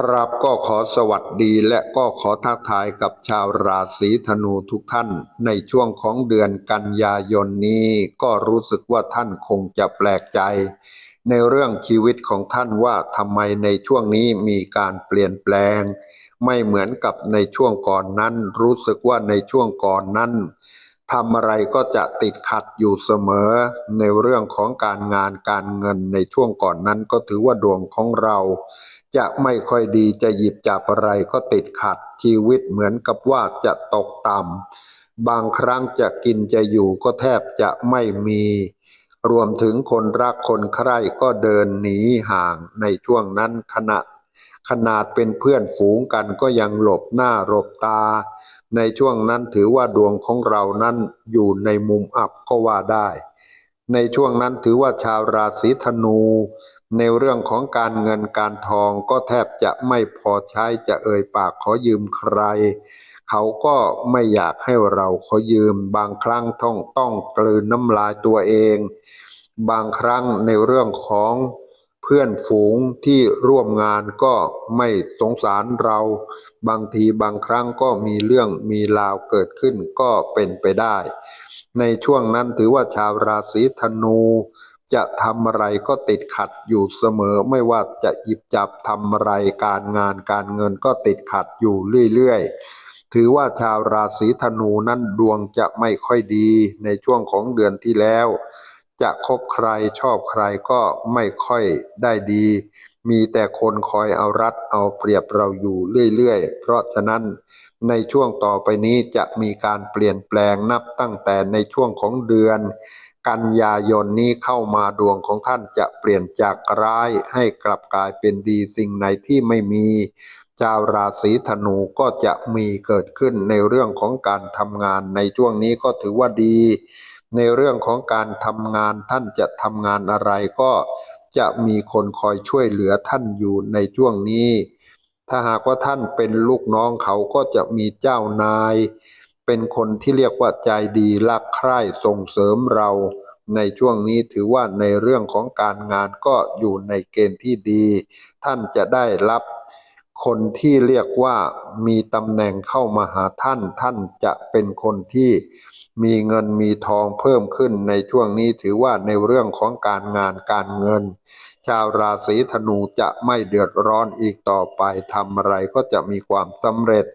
ครับก็ขอสวัสดีและก็ขอทักทายกับชาวราศีธนูทุกท่าน ในช่วงของเดือนกันยายนนี้ก็รู้สึกว่าท่านคงจะแปลกใจ ในเรื่องชีวิตของท่านว่าทำไมในช่วงนี้มีการเปลี่ยนแปลง ไม่เหมือนกับในช่วงก่อนนั้น รู้สึกว่าในช่วงก่อนนั้น ทำอะไรก็จะติดขัดอยู่เสมอ ในเรื่องของการงานการเงินในช่วงก่อนนั้นก็ถือว่าดวงของเรา จะไม่ค่อยดีจะหยิบจับอะไรก็ติดขัดชีวิตเหมือนกับว่าจะตกต่ำบางครั้งจะกินจะอยู่ก็แทบจะไม่มี รวมถึงคนรักคนใคร่ก็เดินหนีห่างในช่วงนั้นขณะขนาดเป็นเพื่อนฝูงกันก็ยังหลบหน้าหลบตา ในช่วงนั้นถือว่าดวงของเรานั้นอยู่ในมุมอับก็ว่าได้ ในช่วงนั้นถือว่าชาวราศีธนู ในเรื่องของการเงินการทองก็แทบจะไม่พอใช้จะเอ่ยปากขอยืมใคร เขาก็ไม่อยากให้เราขอยืม บางครั้งต้องต้องกลืนน้ำลายตัวเอง บางครั้งในเรื่องของ เพื่อนฝูงที่ร่วมงานก็ไม่สงสารเรา บางทีบางครั้งก็มีเรื่องมีราวเกิดขึ้นก็เป็นไปได้ ในช่วงนั้นถือว่าชาวราศีธนู จะทำอะไรก็ติดขัดอยู่เสมอ ไม่ว่าจะหยิบจับทำอะไรการงานการเงินก็ติดขัดอยู่เรื่อยๆ ถือว่าชาวราศีธนูนั้นดวงจะไม่ค่อยดีในช่วงของเดือนที่แล้ว จะคบใครชอบใครก็ไม่ค่อยได้ดี มีแต่คนคอยเอารัดเอาเปรียบเราอยู่เรื่อยๆ เพราะฉะนั้นในช่วงต่อไปนี้จะมีการเปลี่ยนแปลงนับตั้งแต่ในช่วงของเดือน กันยายนนี้เข้ามาดวงของท่านจะเปลี่ยนจากร้ายให้กลับกลายเป็นดีสิ่งไหนที่ไม่มี ชาวราศีธนูก็จะมีเกิดขึ้นในเรื่องของการทำงานในช่วงนี้ก็ถือว่าดี ในเรื่องของการทำงานท่านจะทำงานอะไรก็จะมีคนคอยช่วยเหลือท่านอยู่ในช่วงนี้ ถ้าหากว่าท่านเป็นลูกน้องเขาก็จะมีเจ้านาย เป็นคนที่เรียกว่าใจดีรักใคร่ส่งเสริมเรา ในช่วงนี้ถือว่าในเรื่องของการงานก็อยู่ในเกณฑ์ที่ดี ท่านจะได้รับ คนที่เรียกว่ามีตำแหน่งเข้ามาหาท่านท่านจะเป็นคนที่มีเงินมีทองเพิ่มขึ้นในช่วงนี้ถือว่าในเรื่องของการงานการเงิน ชาวราศีธนูจะไม่เดือดร้อนอีกต่อไปทำอะไรก็จะมีความสำเร็จ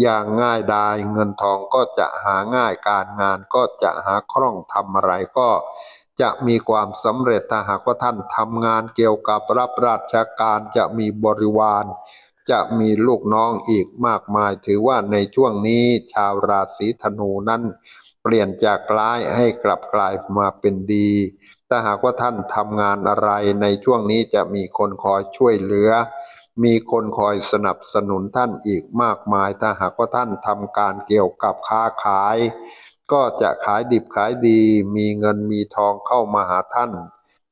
อย่างง่ายดายเงินทองก็จะหาง่ายการงานก็จะหาคล่องทำอะไรก็จะมีความสำเร็จถ้าหากว่าท่านทำงานเกี่ยวกับรับราชการจะมีบริวาร จะมีลูกน้องอีกมากมาย ถือว่าในช่วงนี้ชาวราศีธนูนั้นเปลี่ยนจากร้ายให้กลับกลายมาเป็นดี ถ้าหากว่าท่านทำงานอะไรในช่วงนี้จะมีคนคอยช่วยเหลือ มีคนคอยสนับสนุนท่านอีกมากมาย ถ้าหากว่าท่านทำการเกี่ยวกับค้าขาย ก็จะขายดิบขายดี มีเงินมีทองเข้ามาหาท่าน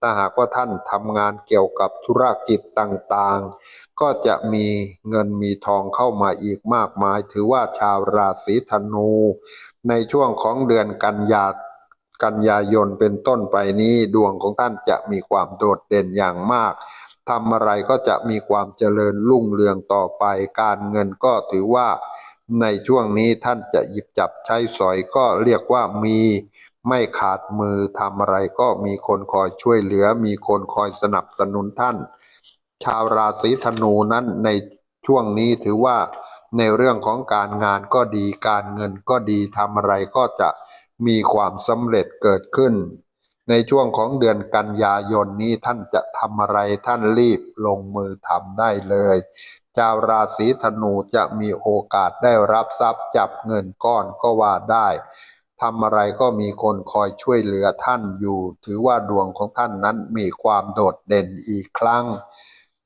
ถ้าหากว่าท่านทำงานเกี่ยวกับธุรกิจต่างๆ ก็จะมีเงินมีทองเข้ามาอีกมากมาย ถือว่าชาวราศีธนู ในช่วงของเดือนกันยากันยายนเป็นต้นไปนี้ดวงของท่านจะมีความโดดเด่นอย่างมากทำอะไรก็จะมีความเจริญรุ่งเรืองต่อไป การเงินก็ถือว่าในช่วงนี้ท่านจะหยิบจับใช้สอยก็เรียกว่ามี ไม่ขาดมือทำอะไรก็มีคนคอยช่วยเหลือ มีคนคอยสนับสนุนท่าน ชาวราศีธนูนั้นในช่วงนี้ถือว่าในเรื่องของการงานก็ดีการเงินก็ดีทำอะไรก็จะมีความสำเร็จเกิดขึ้น ในช่วงของเดือนกันยายนนี้ท่านจะทำอะไรท่านรีบลงมือทำได้เลยชาวราศีธนูจะมีโอกาสได้รับทรัพย์จับเงินก้อนก็ว่าได้ ทำอะไรก็มีคนคอยช่วยเหลือท่านอยู่ ถือว่าดวงของท่านนั้นมีความโดดเด่นอีกครั้ง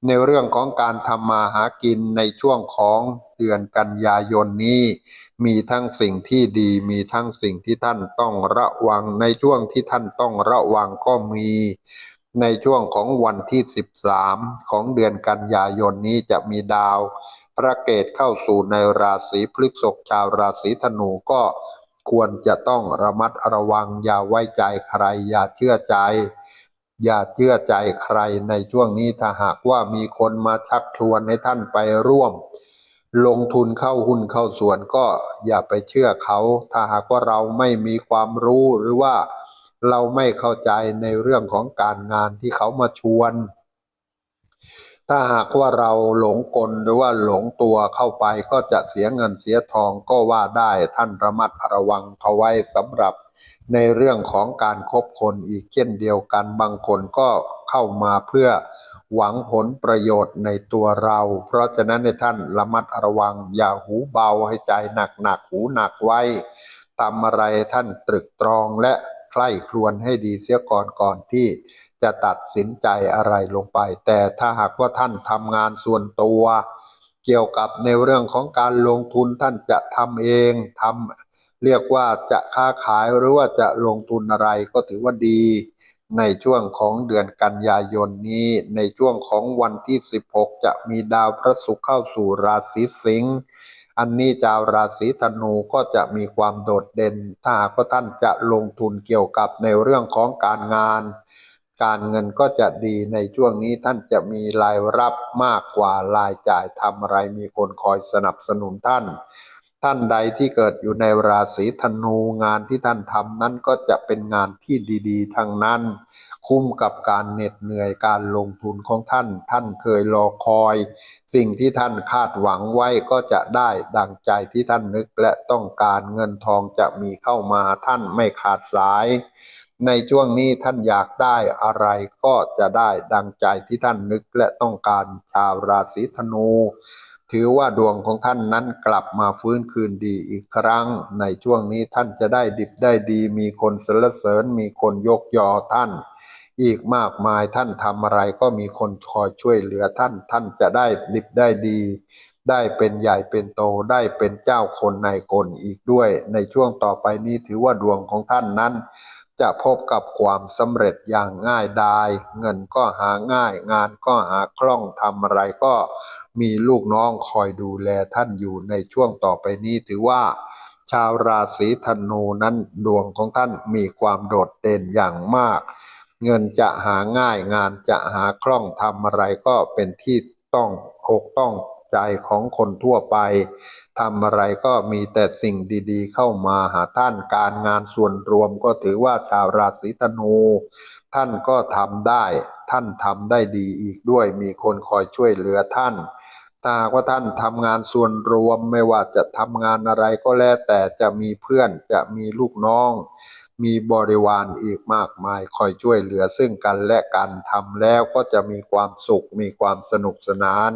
ในเรื่องของการทำมาหากินในช่วงของเดือนกันยายนนี้ มีทั้งสิ่งที่ดีมีทั้งสิ่งที่ท่านต้องระวัง ในช่วงที่ท่านต้องระวังก็มีในช่วงของวันที่ 13 ของเดือนกันยายนนี้จะมีดาว พระเกตเข้าสู่ในราศีพฤษภชาวราศีธนูก็ ควรจะต้องระมัดระวัง อย่าไว้ใจใคร อย่าเชื่อใจ อย่าเชื่อใจใครในช่วงนี้ถ้าหากว่ามีคนมาชักชวนให้ท่านไปร่วม ลงทุนเข้าหุ้นเข้าส่วนก็อย่าไปเชื่อเขา ถ้าหากว่าเราไม่มีความรู้หรือว่าเราไม่เข้าใจในเรื่องของการงานที่เขามาชวน ถ้าหากว่าเราหลงกลหรือว่าหลงตัวเข้าไปก็จะเสียเงินเสียทองก็ว่าได้ท่านระมัดระวังเขาไว้สำหรับในเรื่องของการคบคนอีกเช่นเดียวกันบางคนก็เข้ามาเพื่อหวังผลประโยชน์ในตัวเรา เพราะฉะนั้นในท่านระมัดระวัง อย่าหูเบาให้ใจหนักหนักหูหนักไว้ทำอะไรท่านตรึกตรองและ ใคร่ครวญให้ดีเสียก่อนก่อนที่จะตัดสินใจอะไรลงไป แต่ถ้าหากว่าท่านทำงานส่วนตัว เกี่ยวกับในเรื่องของการลงทุนท่านจะทำเองทำเรียกว่าจะค้าขายหรือว่าจะลงทุนอะไรก็ถือว่าดี ในช่วงของเดือนกันยายนนี้ ในช่วงของวันที่ 16 จะมีดาวพระศุกร์เข้าสู่ราศีสิงห์ อันนี้ชาวราศีธนูก็จะมีความโดดเด่น ถ้าหากว่าท่านจะลงทุนเกี่ยวกับในเรื่องของการงาน การเงินก็จะดีในช่วงนี้ท่านจะมีรายรับมากกว่ารายจ่ายทำอะไรมีคนคอยสนับสนุนท่าน ท่านใดที่เกิดอยู่ในราศีธนูงานที่ท่านทำนั้นก็จะเป็นงานที่ดีๆทั้งนั้น คุ้มกับการเหน็ดเหนื่อยการลงทุนของท่าน ท่านเคยรอคอย สิ่งที่ท่านคาดหวังไว้ก็จะได้ดังใจที่ท่านนึกและต้องการเงินทองจะมีเข้ามาท่านไม่ขาดสาย ในช่วงนี้ท่านอยากได้อะไรก็จะได้ดังใจที่ท่านนึกและต้องการชาวราศีธนู ถือว่าดวงของท่านนั้นกลับมาฟื้นคืนดีอีกครั้ง ในช่วงนี้ท่านจะได้ดิบได้ดี มีคนสรรเสริญ มีคนยกยอท่าน อีกมากมายท่านทำอะไรก็มีคนคอยช่วยเหลือท่าน ท่านจะได้ดิบได้ดี ได้เป็นใหญ่เป็นโตได้เป็นเจ้าคนในคนอีกด้วย ในช่วงต่อไปนี้ถือว่าดวงของท่านนั้น จะพบกับความสำเร็จอย่างง่ายดาย เงินก็หาง่าย งานก็หาคล่องทำอะไรก็ มีลูกน้องคอยดูแลท่านอยู่ในช่วงต่อไปนี้ถือว่า ชาวราศีธนูนั้นดวงของท่านมีความโดดเด่นอย่างมาก เงินจะหาง่ายงานจะหาคล่องทำอะไรก็เป็นที่ต้องอกต้อง ใจของคนทั่วไปทำอะไรก็มีแต่สิ่งดีๆ เข้ามาหาท่านการงานส่วนรวมก็ถือว่าชาวราศีธนู ท่านก็ทำได้ ท่านทำได้ดีอีกด้วยมีคนคอยช่วยเหลือท่านถ้าหากว่าท่านทำงานส่วนรวมไม่ว่าจะทำงานอะไรก็แล้วแต่จะมีเพื่อนจะมีลูกน้อง มีบริวารอีกมากมาย คอยช่วยเหลือซึ่งกันและกันทำแล้วก็จะมีความสุขมีความสนุกสนาน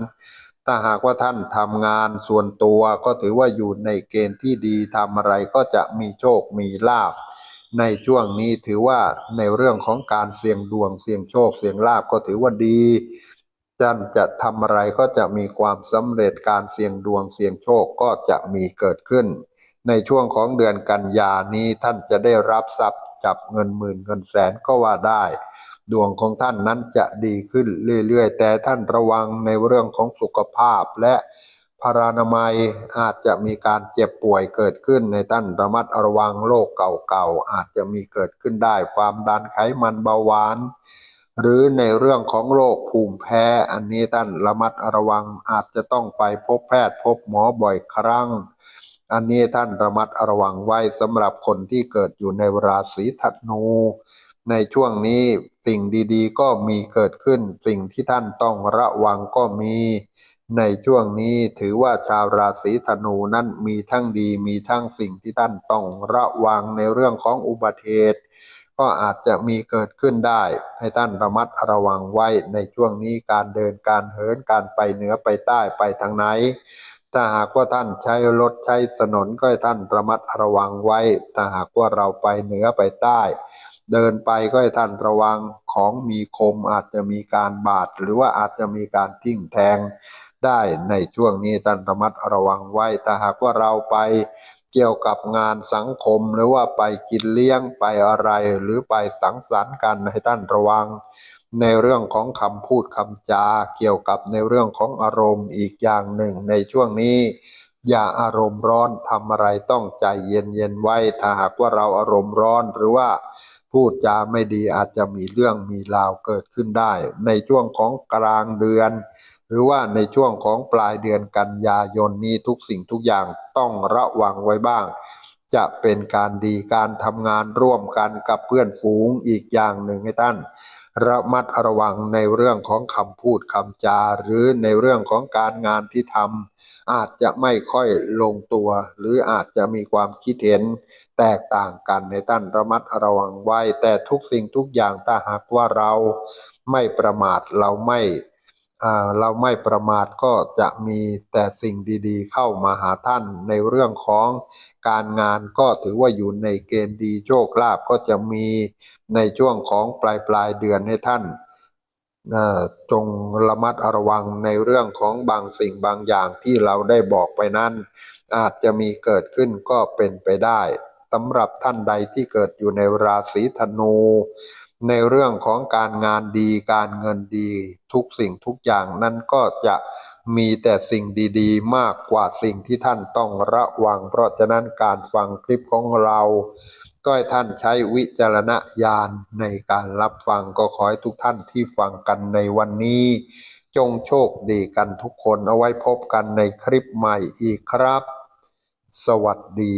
ถ้าหากว่าท่านทำงานส่วนตัวก็ถือว่าอยู่ในเกณฑ์ที่ดีทำอะไรก็จะมีโชคมีลาภในช่วงนี้ถือว่าในเรื่องของการเสี่ยงดวงเสี่ยงโชคเสี่ยงลาภก็ถือว่าดีท่านจะทำอะไรก็จะมีความสำเร็จการเสี่ยงดวงเสี่ยงโชคก็จะมีเกิดขึ้น ในช่วงของเดือนกันยานี้ท่านจะได้รับทรัพย์จับเงินหมื่นเงินแสนก็ว่าได้ ดวงของท่านนั้นจะดีขึ้นเรื่อยๆ แต่ท่านระวังในเรื่องของสุขภาพและพารานามัยอาจจะมีการเจ็บป่วยเกิดขึ้นในท่านระมัดระวังโรคเก่าๆอาจจะมีเกิดขึ้นได้ความดันไขมันเบาหวาน หรือในเรื่องของโรคภูมิแพ้อันนี้ท่านระมัดระวังอาจจะต้องไปพบแพทย์พบหมอบ่อยครั้ง อันนี้ท่านระมัดระวังไว้สำหรับคนที่เกิดอยู่ในราศีธนู ในช่วงนี้ สิ่งดีๆ ก็มีเกิดขึ้น สิ่งที่ท่านต้องระวังก็มี ในช่วงนี้ถือว่าชาวราศีธนูนั้นมีทั้งดีมีทั้งสิ่งที่ท่านต้องระวังในเรื่องของอุบัติเหตุก็อาจจะมีเกิดขึ้นได้ ให้ท่านระมัดระวังไว้ในช่วงนี้การเดินการเหินการไปเหนือไปใต้ไปทางไหน ถ้าหากว่าท่านใช้รถใช้ถนนก็ให้ท่านระมัดระวังไว้ ถ้าหากว่าเราไปเหนือไปใต้ เดินไปก็ให้ท่านระวังของมีคมอาจจะมีการบาด หรือว่าอาจจะมีการทิ่มแทงได้ในช่วงนี้ท่านระมัดระวังไว้ถ้าหากว่าเราไปเกี่ยวกับงานสังคมหรือว่าไปกินเลี้ยงไปอะไร หรือไปสังสรรค์กันให้ท่านระวัง ในเรื่องของคำพูดคำจา เกี่ยวกับในเรื่องของอารมณ์อีกอย่างหนึ่งในช่วงนี้ อย่าอารมณ์ร้อนทำอะไรต้องใจเย็นๆไว้ถ้าหากว่าเราอารมณ์ร้อนหรือว่า พูดจาไม่ดีอาจจะมีเรื่องมีราวเกิดขึ้นได้ ในช่วงของกลางเดือน หรือว่าในช่วงของปลายเดือนกันยายนนี้ทุกสิ่งทุกอย่างต้องระวังไว้บ้าง จะเป็นการดีการทำงานร่วมกันกับเพื่อนฝูงอีกอย่างหนึ่งให้ท่าน ระมัดระวังในเรื่องของคำพูดคำจา หรือในเรื่องของการงานที่ทำอาจจะไม่ค่อยลงตัว หรืออาจจะมีความคิดเห็นแตกต่างกันในต้านระมัดระวังไว้ แต่ทุกสิ่งทุกอย่างถ้าหากว่าเราไม่ประมาทเราไม่ เราไม่ประมาทก็จะมีแต่สิ่งดีๆ เข้ามาหาท่านในเรื่องของการงานก็ถือว่าอยู่ในเกณฑ์ดีโชคลาภก็จะมีในช่วงของปลายปลายๆเดือนให้ท่านจงระมัดระวังในเรื่องของบางสิ่งบางอย่างที่เราได้บอกไปนั้น อาจจะมีเกิดขึ้นก็เป็นไปได้สำหรับท่านใดที่เกิดอยู่ในราศีธนู ในเรื่องของการงานดีการเงินดี ทุกสิ่งทุกอย่างนั้นก็จะมีแต่สิ่งดีๆ มากกว่าสิ่งที่ท่านต้องระวัง เพราะฉะนั้นการฟังคลิปของเรา ก็ให้ท่านใช้วิจารณญาณในการรับฟังก็ขอให้ทุกท่านที่ฟังกันในวันนี้ จงโชคดีกันทุกคนเอาไว้พบกันในคลิปใหม่อีกครับ สวัสดี